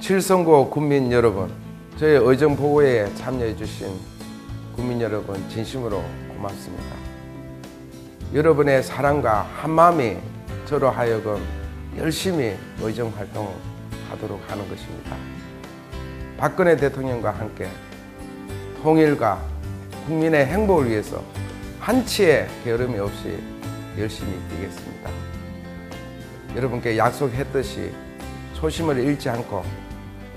칠성고 국민 여러분, 저희 의정 보고에 참여해 주신 국민 여러분 진심으로 고맙습니다. 여러분의 사랑과 한마음이 저로 하여금 열심히 의정 활동하도록 하는 것입니다. 박근혜 대통령과 함께 통일과 국민의 행복을 위해서 한치의 게으름이 없이 열심히 뛰겠습니다. 여러분께 약속했듯이 초심을 잃지 않고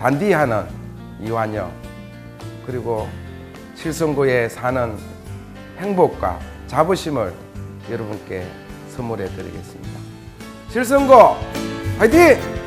단디 하는 이완영 그리고 칠성구에 사는 행복과 자부심을 여러분께 선물해 드리겠습니다. 칠성구 화이팅!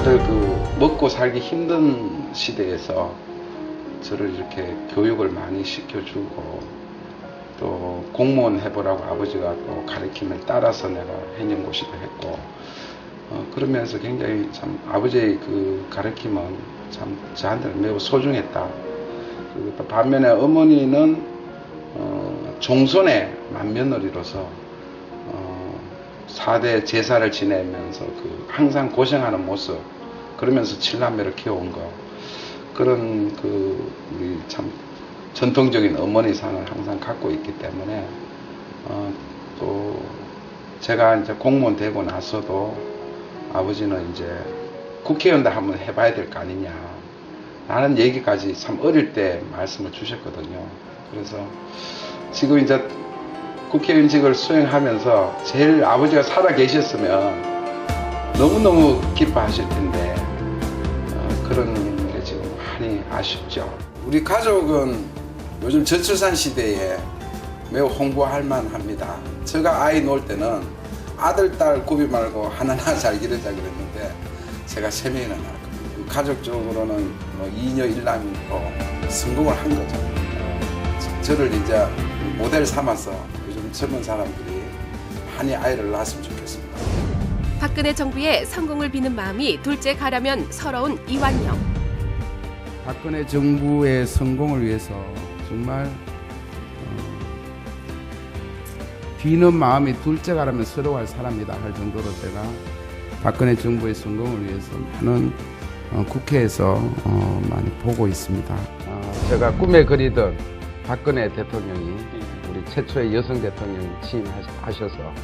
다들 그 먹고 살기 힘든 시대에서 저를 이렇게 교육을 많이 시켜주고 또 공무원 해보라고 아버지가 또 가르침을 따라서 내가 해년고시도 했고 어, 그러면서 굉장히 참 아버지의 그 가르침은 참 저한테는 매우 소중했다. 그리고 또 반면에 어머니는 어, 종손의 맏며느리로서 어, 4대 제사를 지내면서 그 항상 고생하는 모습 그러면서 칠남매를 키워온 거 그런 그 우리 참 전통적인 어머니 상을 항상 갖고 있기 때문에 어, 또 제가 이제 공무원 되고 나서도 아버지는 이제 국회의원도 한번 해봐야 될 거 아니냐 라는 얘기까지 참 어릴 때 말씀을 주셨거든요. 그래서 지금 이제 국회의원직을 수행하면서 제일 아버지가 살아 계셨으면 너무너무 기뻐하실 텐데 어, 그런 게 지금 많이 아쉽죠. 우리 가족은 요즘 저출산 시대에 매우 홍보할 만합니다. 제가 아이 놓을 때는 아들, 딸 구비 말고 하나하나 잘 기르자 그랬는데 제가 세 명이나 낳았거든요. 가족적으로는 뭐 이녀 일남이고 성공을 한 거죠. 어, 저를 이제 모델 삼아서 젊은 사람들이 많이 아이를 낳았으면 좋겠습니다. 박근혜 정부의 성공을 비는 마음이 둘째 가라면 서러운 이완영. 박근혜 정부의 성공을 위해서 정말 어, 비는 마음이 둘째 가라면 서러워할 사람이다 할 정도로 제가 박근혜 정부의 성공을 위해서 많은 어, 국회에서 어, 많이 보고 있습니다. 제가 꿈에 그리던 박근혜 대통령이 우리 최초의 여성 대통령이 취임하셔서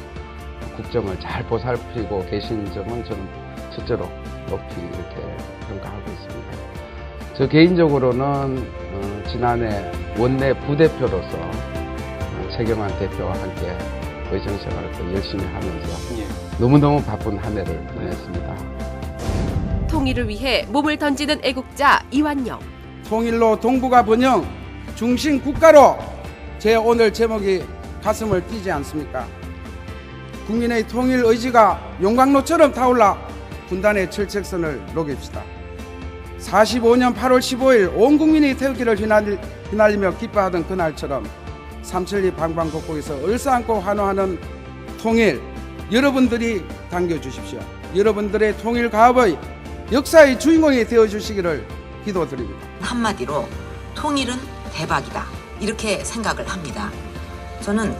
국정을 잘 보살피고 계신 점은 저는 첫째로 높이 이렇게 평가하고 있습니다. 저 개인적으로는 어, 지난해 원내 부대표로서 어, 최경환 대표와 함께 의정생활을 또 열심히 하면서 너무너무 바쁜 한 해를 보냈습니다. 통일을 위해 몸을 던지는 애국자 이완영. 통일로 동북아 번영 중심 국가로 제 오늘 제목이 가슴을 뛰지 않습니까? 국민의 통일 의지가 용광로처럼 타올라 분단의 철책선을 녹입시다. 45년 8월 15일 온 국민이 태극기를 휘날리, 휘날리며 기뻐하던 그날처럼 삼천리 방방곡곡에서 얼싸안고 환호하는 통일 여러분들이 당겨주십시오. 여러분들의 통일 가업의 역사의 주인공이 되어주시기를 기도드립니다. 한마디로 통일은 대박이다. 이렇게 생각을 합니다. 저는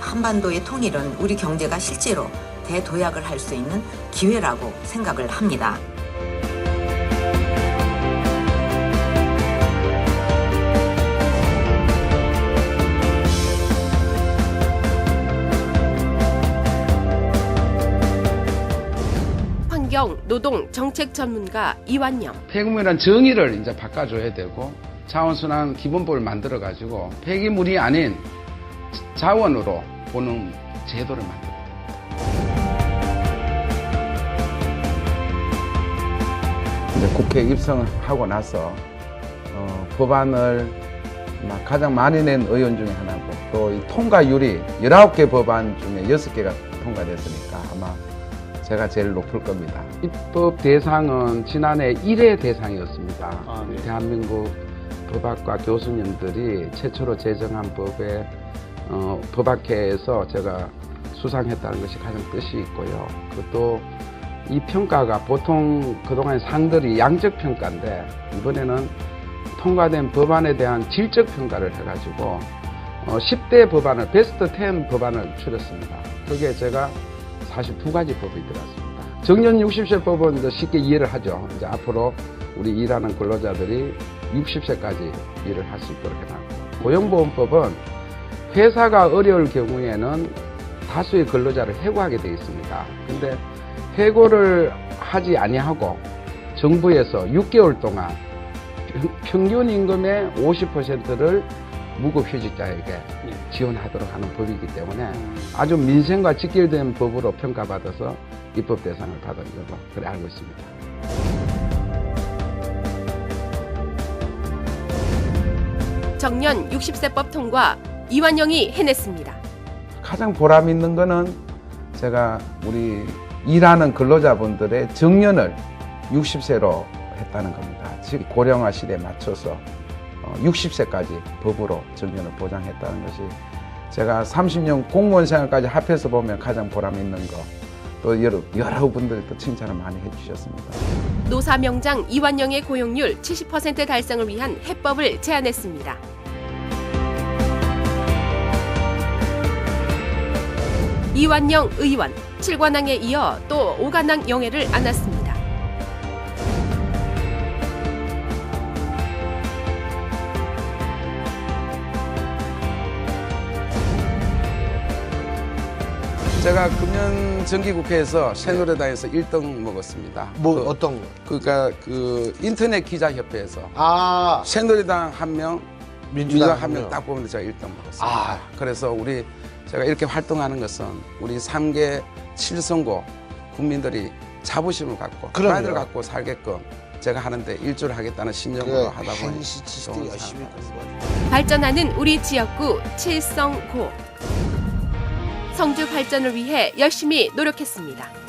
한반도의 통일은 우리 경제가 실제로 대도약을 할 수 있는 기회라고 생각을 합니다. 환경, 노동, 정책 전문가 이완영. 폐기물이란 정의를 이제 바꿔줘야 되고 자원순환 기본법을 만들어 가지고 폐기물이 아닌 자원으로 보는 제도를. 이제 국회 입성을 하고 나서 어, 법안을 아마 가장 많이 낸 의원 중에 하나고 또이 통과율이 19개 법안 중에 6개가 통과됐으니까 아마 제가 제일 높을 겁니다. 입법 대상은 지난해 1회 대상이었습니다. 아, 네. 대한민국 법학과 교수님들이 최초로 제정한 법에 어, 법학회에서 제가 수상했다는 것이 가장 뜻이 있고요. 그것도 이 평가가 보통 그동안 상들이 양적 평가인데 이번에는 통과된 법안에 대한 질적 평가를 해가지고 어, 10대 법안을 베스트 10 법안을 추렸습니다. 그게 제가 사실 두 가지 법이 들어갔습니다. 정년 60세 법은 이제 쉽게 이해를 하죠. 이제 앞으로 우리 일하는 근로자들이 60세까지 일을 할 수 있도록 해놨고 고용보험법은 회사가 어려울 경우에는 다수의 근로자를 해고하게 되어 있습니다. 근데 해고를 하지 아니하고 정부에서 6개월 동안 평- 평균 임금의 50%를 무급휴직자에게 지원하도록 하는 법이기 때문에 아주 민생과 직결된 법으로 평가받아서 입법 대상을 받은 걸로 그래 알고 있습니다. 정년 60세법 통과 이완영이 해냈습니다. 가장 보람 있는 거는 제가 우리 일하는 근로자분들의 정년을 60세로 했다는 겁니다. 즉 고령화 시대에 맞춰서 60세까지 법으로 정년을 보장했다는 것이 제가 30년 공무원 생활까지 합해서 보면 가장 보람 있는 거. 또 여러, 여러분들이 또 칭찬을 많이 해주셨습니다. 노사 명장 이완영의 고용률 70% 달성을 위한 해법을 제안했습니다. 이완영 의원, 칠관왕에 이어 또 오관왕 영예를 안았습니다. 제가 금년 정기국회에서 새누리당에서 1등 먹었습니다. 뭐 그, 어떤 거? 그러니까 그 인터넷 기자협회에서 아 새누리당 한 명, 민주당 한한 명. 명딱 보면 제가 1등 먹었습니다. 아. 그래서 우리 제가 이렇게 활동하는 것은 우리 3개 7선고 국민들이 자부심을 갖고 그럼요. 갖고 살게끔 제가 하는데 일조를 하겠다는 신념으로 그래 하다 보니 열심히. 발전하는 우리 지역구 칠성고. 성주 발전을 위해 열심히 노력했습니다.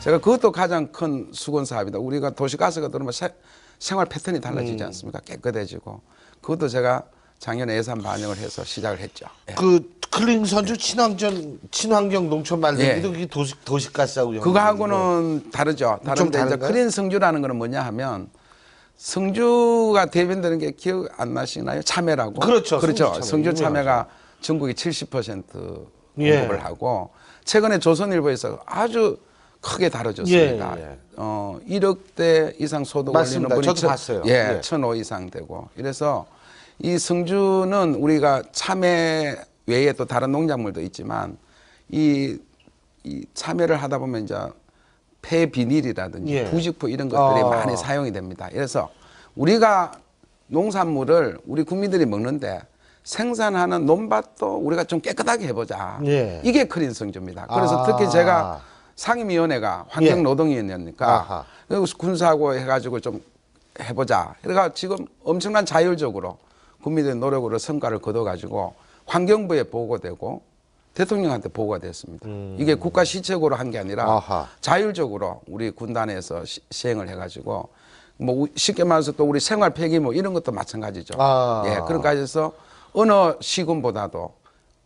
제가 그것도 가장 큰 수건 사업이다. 우리가 도시가스가 들어오면 세- 생활 패턴이 달라지지 않습니까? 깨끗해지고 그것도 제가 작년에 예산 반영을 해서 시작을 했죠. 예. 그 클린 선주 친환경 친환경 농촌 만들기도 예. 도시 도시가스하고 그거하고는 다르죠. 좀 다른데 이제? 크린 성주라는 거는 뭐냐 하면 성주가 대변되는 게 기억 안 나시나요? 참외라고. 그렇죠. 그렇죠. 성주 참외. 참외가 전국이 70% 예. 공급을 하고 최근에 조선일보에서 아주 크게 다뤄졌습니다. 예, 예. 어, 1억대 이상 소득 맞습니다. 올리는 분이 저도 천- 봤어요. 예, 예. 1,005 이상 되고. 이래서 이 성주는 우리가 참외 외에 또 다른 농작물도 있지만 이, 이 참외를 하다 보면 이제 폐비닐이라든지 예. 부직포 이런 것들이 아. 많이 사용이 됩니다. 그래서 우리가 농산물을 우리 국민들이 먹는데 생산하는 논밭도 우리가 좀 깨끗하게 해보자. 예. 이게 크린 성주입니다. 그래서 아. 특히 제가 상임위원회가 예. 환경노동위원회니까. 그리고 군사하고 해가지고 좀 해보자. 그러니까 지금 엄청난 자율적으로 국민들의 노력으로 성과를 거둬가지고 환경부에 보고되고 대통령한테 보고가 됐습니다. 이게 국가 시책으로 한 게 아니라 음. 아하. 자율적으로 우리 군단에서 시, 시행을 해가지고 뭐 우- 쉽게 말해서 또 우리 생활 폐기물 이런 것도 마찬가지죠. 아. 예, 그러니까 해서 어느 시군보다도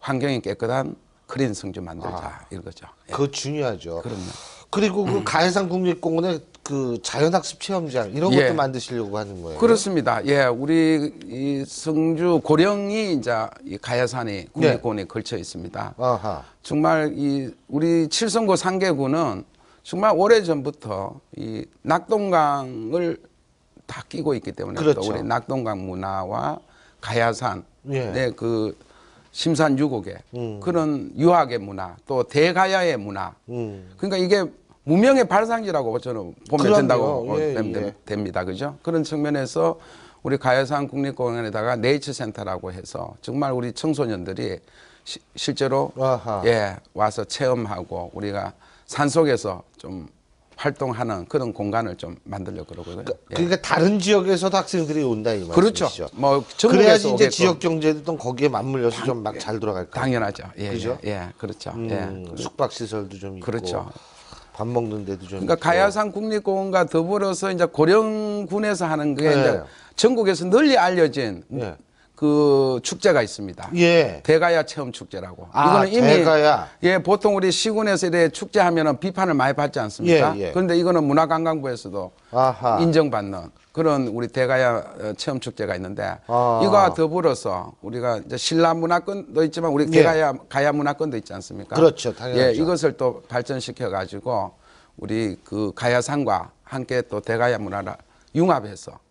환경이 깨끗한 크린 성주 만들자 이거죠. 예. 그거 중요하죠. 그럼요. 그리고 그 가해산 국립공원에 그 자연학습 체험장 이런 예. 것도 만드시려고 하는 거예요. 그렇습니다. 예, 우리 이 성주 고령이 이제 이 가야산이 국립공원에 걸쳐 있습니다. 아하. 정말 이 우리 칠성고 상계구는 정말 오래 전부터 이 낙동강을 다 끼고 있기 때문에 그렇죠. 또 우리 낙동강 문화와 가야산 예. 네, 그 심산 유곡의 음. 그런 유학의 문화 또 대가야의 문화 음. 그러니까 이게 무명의 발상지라고 저는 보면 그럼요. 된다고 예, 보면 예. 됩니다. 그죠? 그런 측면에서 우리 가야산 국립공원에다가 네이처 센터라고 해서 정말 우리 청소년들이 시- 실제로 아하. 예, 와서 체험하고 우리가 산 속에서 좀 활동하는 그런 공간을 좀 만들려고 그러고요. 예. 그러니까 다른 지역에서도 학생들이 온다 이 그렇죠. 말씀이시죠. 뭐 그래야지 이제. 지역 경제도 또 거기에 맞물려서 좀 막 잘 돌아갈 거예요. 당연하죠. 예, 그죠? 예, 예, 그렇죠. 음, 예. 숙박 시설도 좀 있고 그렇죠. 밥 먹는 데도 좀 그러니까 있고. 가야산 국립공원과 더불어서 이제 고령군에서 하는 게 네. 이제 전국에서 널리 알려진 예. 그 축제가 있습니다. 예. 대가야 체험 축제라고. 아, 이거는 이미 대가야. 예 보통 우리 시군에서 이래 축제 하면은 비판을 많이 받지 않습니까? 예, 예. 그런데 이거는 문화관광부에서도 아하. 인정받는 그런 우리 대가야 어, 체험 축제가 있는데 아. 이거와 더불어서 우리가 이제 신라 문화권도 있지만 우리 예. 대가야 가야 문화권도 있지 않습니까? 그렇죠, 당연하죠. 예, 이것을 또 발전시켜 가지고 우리 그 가야산과 함께 또 대가야 문화를 융합해서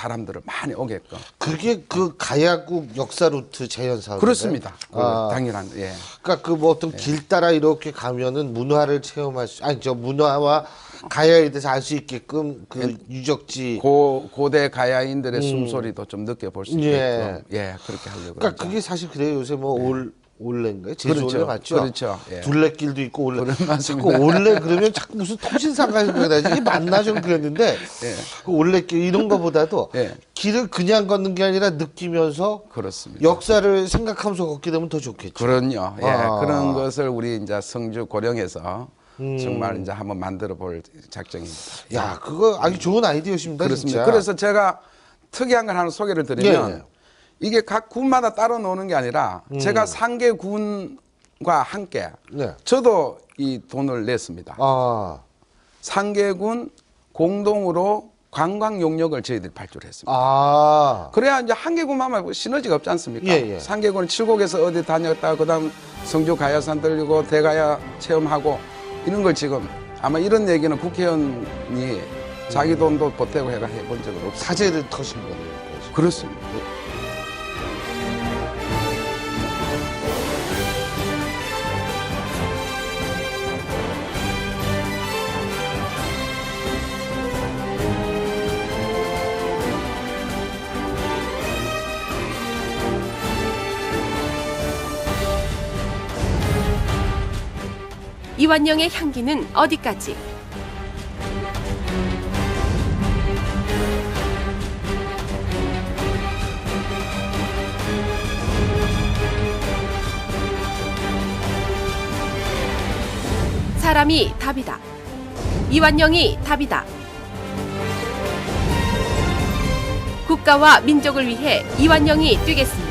사람들을 많이 오게끔 그게 그 가야국 역사 루트 재현 사업 그렇습니다. 그 아. 당연한 예. 그러니까 그 뭐 어떤 길 따라 이렇게 가면은 문화를 체험할 수 아니 저 문화와 가야에 대해서 알 수 있게끔 그 유적지 고 고대 가야인들의 숨소리도 좀 느껴볼 수 음. 예. 있게끔 예 그렇게 하려고 그러니까 그러죠. 그게 사실 그래요 요새 뭐올 올레인가요? 제주 그렇죠. 올레 맞죠? 그렇죠. 예. 둘레길도 있고 올레. 자꾸. 올레 그러면 자꾸 무슨 통신사가 그러다지 이게 맞나 좀 그랬는데 그 올레길 이런 거보다도 예. 길을 그냥 걷는 게 아니라 느끼면서 그렇습니다. 역사를 생각하면서 걷게 되면 더 좋겠죠. 그럼요. 예, 아. 그런 것을 우리 이제 성주 고령에서 음. 정말 이제 한번 만들어 볼 작정입니다. 야, 그거 아주 좋은 아이디어십니다, 그렇습니다. 진짜. 그래서 제가 특이한 걸 하나 소개를 드리면 예, 예. 이게 각 군마다 따로 노는 게 아니라 제가 상계 군과 함께 음. 네. 저도 이 돈을 냈습니다. 아, 상계군 공동으로 관광 용역을 저희들이 발주를 했습니다. 아, 그래야 이제 한계군만 말고 시너지가 없지 않습니까? 예, 예. 상계군은 칠곡에서 어디 다녔다가 그다음 성주 가야산 들리고 대가야 체험하고 이런 걸 지금 아마 이런 얘기는 국회의원이 자기 돈도 보태고 해가 해본 적은 없어요. 사제를 터신 거네요. 그렇습니다. 이완영의 향기는 어디까지? 사람이 답이다. 이완영이 답이다. 국가와 민족을 위해 이완영이 뛰겠습니다.